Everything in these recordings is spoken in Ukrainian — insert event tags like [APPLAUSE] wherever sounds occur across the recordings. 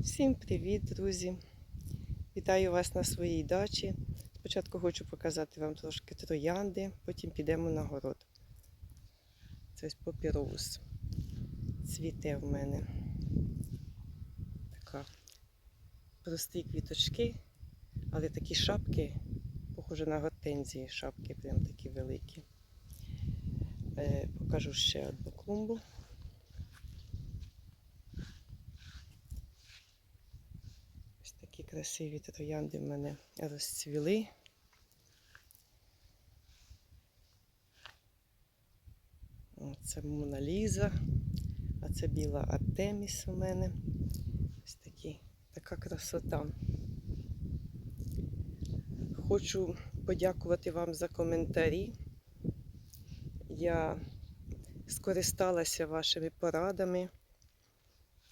Всім привіт, друзі! Вітаю вас на своїй дачі. Спочатку хочу показати вам трошки троянди, потім підемо на город. Це папірус. Цвіте в мене. Така прості квіточки, але такі шапки, похоже на гортензії, шапки прям такі великі. Е, покажу ще одну клумбу. Ось такі красиві троянди в мене розцвіли. Це Мона Ліза, а це біла Артеміс у мене. Ось такі, така красота. Хочу подякувати вам за коментарі. Я скористалася вашими порадами,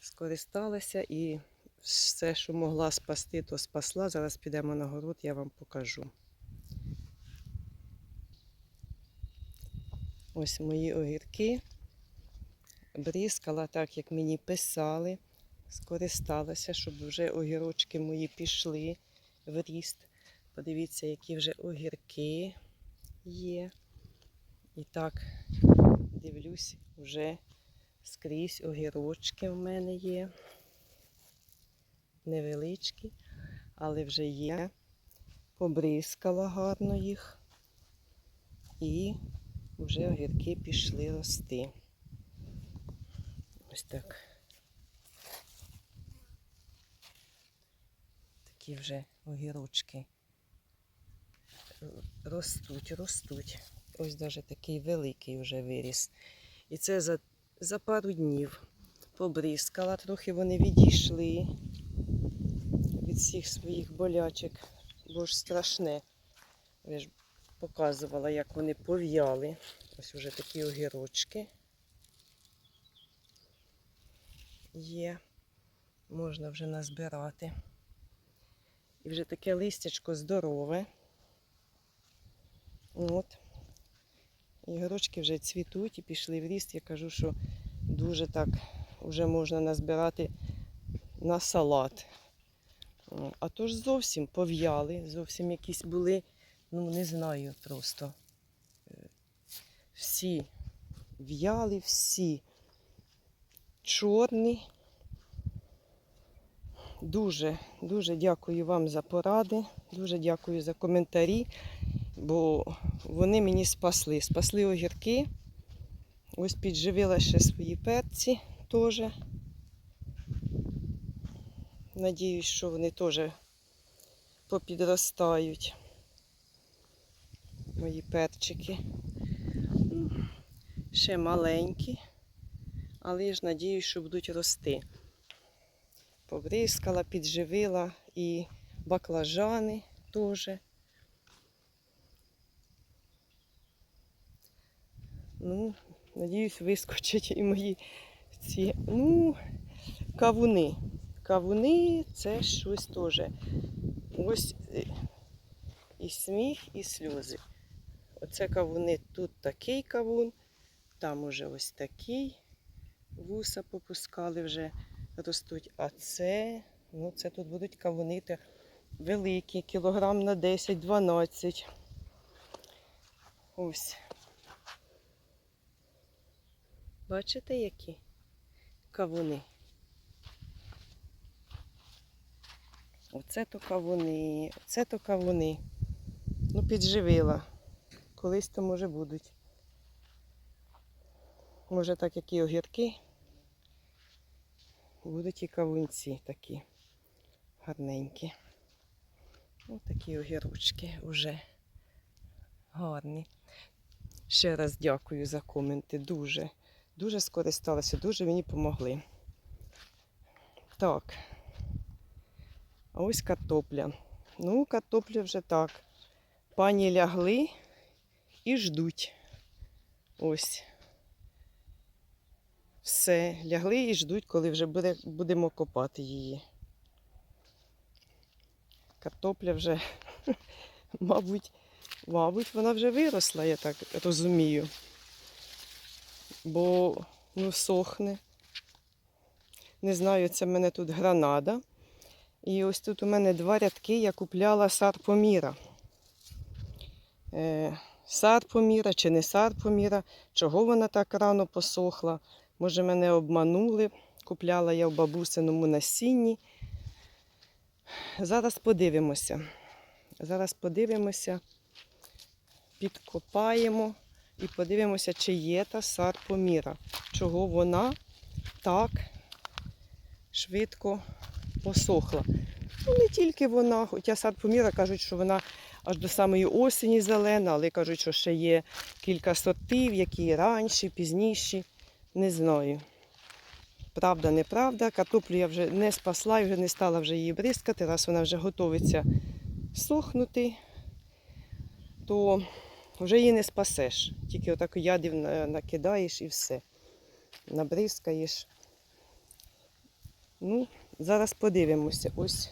скористалася і все, що могла спасти, то спасла. Зараз підемо на город, я вам покажу. Ось мої огірки. Бризкала так, як мені писали. Скористалася, щоб вже огірочки мої пішли в ріст. Подивіться, які вже огірки є. І так, дивлюсь, вже скрізь огірочки в мене є невеличкі, але вже є. Побризкала гарно їх. І вже огірки пішли рости. Ось так. Такі вже огірочки ростуть, ростуть. Ось навіть такий великий вже виріс. І це за, за пару днів побризкала, трохи вони відійшли від всіх своїх болячок, бо ж страшне. Я ж показувала, як вони пов'яли. Ось уже такі огірочки є. Можна вже назбирати. І вже таке листячко здорове. От. І огірочки вже цвітуть і пішли в ріст. Я кажу, що дуже так вже можна назбирати на салат. А то ж зовсім пов'яли, зовсім якісь були, ну не знаю просто. Е, Всі в'яли, всі чорні. Дуже, дуже дякую вам за поради, дуже дякую за коментарі, бо вони мені спасли. Спасли огірки. Ось підживила ще свої перці теж. Надіюсь, що вони теж попідростають. Мої перчики. Ще маленькі, але я ж надіюсь, що будуть рости. Побризкала, підживила і баклажани теж. Ну, надіюсь, вискочать і мої ці, ну, кавуни. Кавуни це щось теж. Ось е, і сміх, і сльози. Оце кавуни, тут такий кавун, там уже ось такий. Вуса попускали вже ростуть. А це, ну це тут будуть кавуни великі, кілограм на 10-12. Ось. Бачите, які кавуни? Оце то кавуни, оце то кавуни. Ну, підживила. Колись то може будуть. Може так, як і огірки. Будуть і кавунці такі гарненькі. Ось такі огірочки вже гарні. Ще раз дякую за коменти. Дуже, дуже скористалася, дуже мені допомогли. Так. А ось картопля. Ну, картопля вже так. Пані лягли і ждуть. Ось. Все, лягли і ждуть, коли вже буде, будемо копати її. Картопля вже, [LAUGHS] мабуть, мабуть, вона вже виросла, я так розумію. Бо ну, сохне. Не знаю, це в мене тут гранада. І ось тут у мене два рядки я купляла сарпоміра. Е, сарпоміра чи не сарпоміра, чого вона так рано посохла. Може, мене обманули. Купляла я в бабусиному насінні. Зараз подивимося. Зараз подивимося, підкопаємо і подивимося, чи є та сарпоміра. Чого вона так швидко посохла. Ну, не тільки вона, хоча сарпоміра кажуть, що вона аж до самої осені зелена, але кажуть, що ще є кілька сортів, які ранші, пізніші. Не знаю. Правда, неправда. Картоплю я вже не спасла і вже не стала вже її бризкати, раз вона вже готовиться сохнути, то вже її не спасеш. Тільки отак ядів накидаєш і все. Набризкаєш. Ну, зараз подивимося. Ось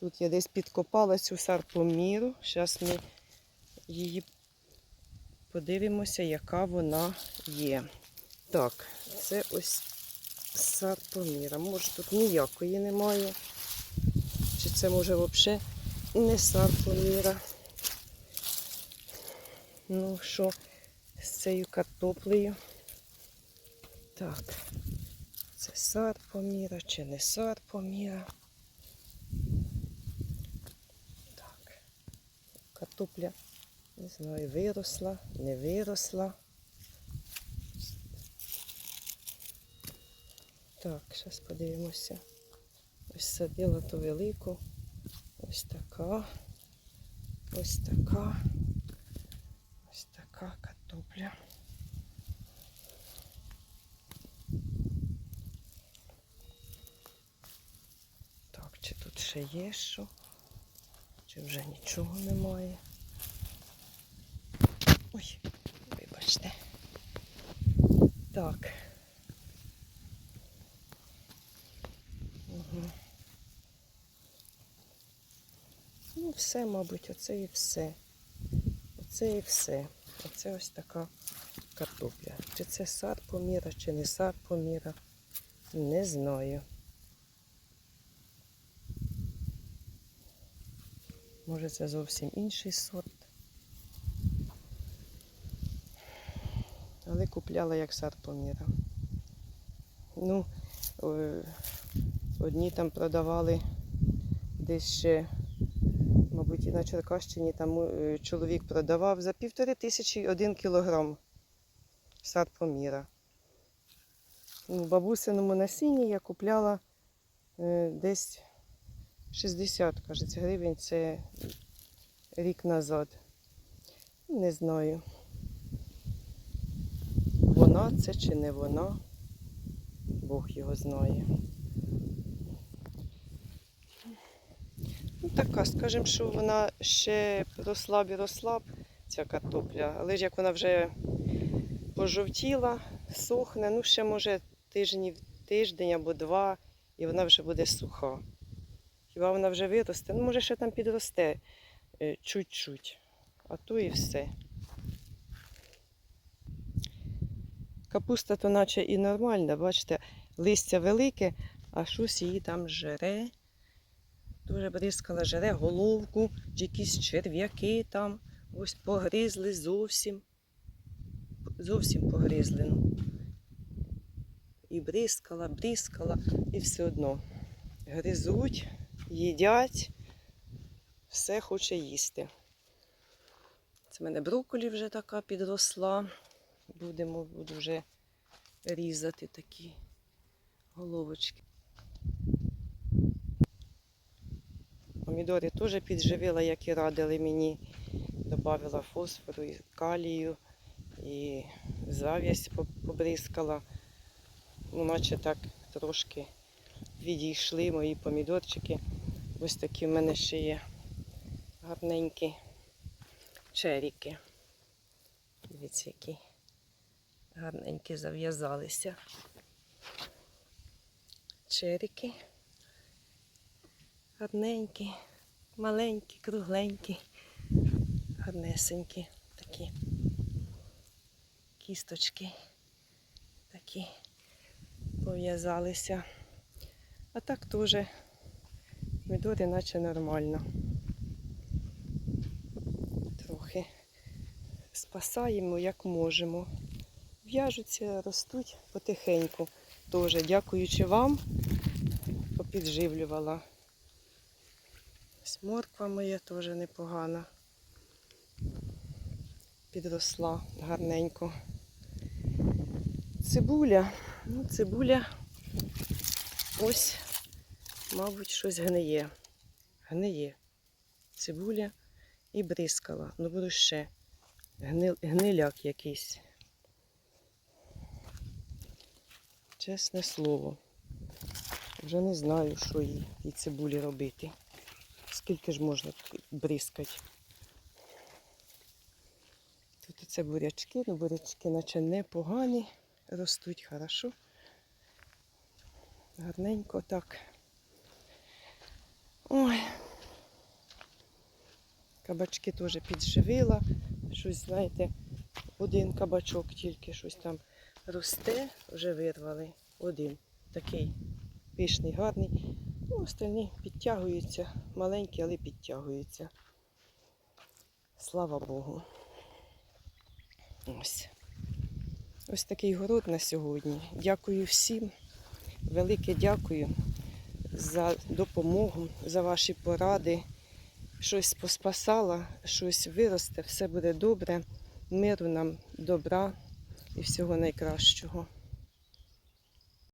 тут я десь підкопала цю сарпоміру. Зараз ми її подивимося, яка вона є. Так, це ось сарпоміра. Може тут ніякої немає. Чи це може взагалі не сарпоміра? Ну що, з цією картоплею? Так, це сарпоміра чи не сарпоміра? Так, картопля, не знаю, виросла, не виросла. Так, зараз подивимося. Ось садила ту велику. Ось така. Ось така. Ось така картопля. Так, чи тут ще є що? Чи вже нічого немає? Ой, вибачте. Так. Угу. Ну, все, мабуть, оце і все. Оце і все. Оце ось така картопля. Чи це сарпоміра, чи не сарпоміра, не знаю. Може це зовсім інший сорт. Але купляла як сарпоміра. Ну, е, одні там продавали десь ще, мабуть, і на Черкащині там е, чоловік продавав за півтори тисячі один кілограм сарпоміра. У бабусиному насінні я купляла е, десь 60, кажеться, гривень це рік назад. Не знаю. Вона це чи не вона, Бог його знає. Ну, така, скажімо, що вона ще росла б і росла б, ця картопля, але ж як вона вже пожовтіла, сохне, ну ще може тижнів, тиждень або два, і вона вже буде суха. Хіба вона вже виросте? Ну, може, ще там підросте е, чуть-чуть, а то і все. Капуста то наче і нормальна, бачите, листя велике, а щось її там жере. Дуже бризкала, жере головку, якісь черв'яки там. Ось погризли зовсім. Зовсім погризли. Ну. І бризкала, бризкала, і все одно. Гризуть, їдять, все хоче їсти. Це в мене брокколі вже така підросла. Будемо буду вже різати такі головочки. Помідори теж підживила, як і радили мені. Добавила фосфору, і калію і зав'язь побризкала. Ну, наче так трошки відійшли мої помідорчики. Ось такі в мене ще є гарненькі черіки. Дивіться, які гарненькі зав'язалися. Черіки. Гарненькі, маленькі, кругленькі, гарнесенькі такі кісточки. Такі. пов'язалися. А так теж помідори наче нормально. Трохи спасаємо як можемо. В'яжуться, ростуть потихеньку. Теж дякуючи вам, попідживлювала. Ось морква моя теж непогана. Підросла гарненько. Цибуля. Ну, цибуля ось, мабуть, щось гниє. Гниє. Цибуля і бризкала. Ну, буду ще. Гнил, гниляк якийсь. Чесне слово. Вже не знаю, що їй і цибулі робити. Скільки ж можна бризкати. Тут оце бурячки, ну бурячки наче непогані, ростуть хорошо. Гарненько так. Ой. Кабачки теж підживила. Щось, знаєте, один кабачок тільки щось там росте, вже вирвали. Один такий пишний, гарний. Ну, остальні підтягуються, маленькі, але підтягуються. Слава Богу. Ось. Ось такий город на сьогодні. Дякую всім. Велике дякую за допомогу, за ваші поради. Щось поспасала, щось виросте, все буде добре. Миру нам, добра і всього найкращого.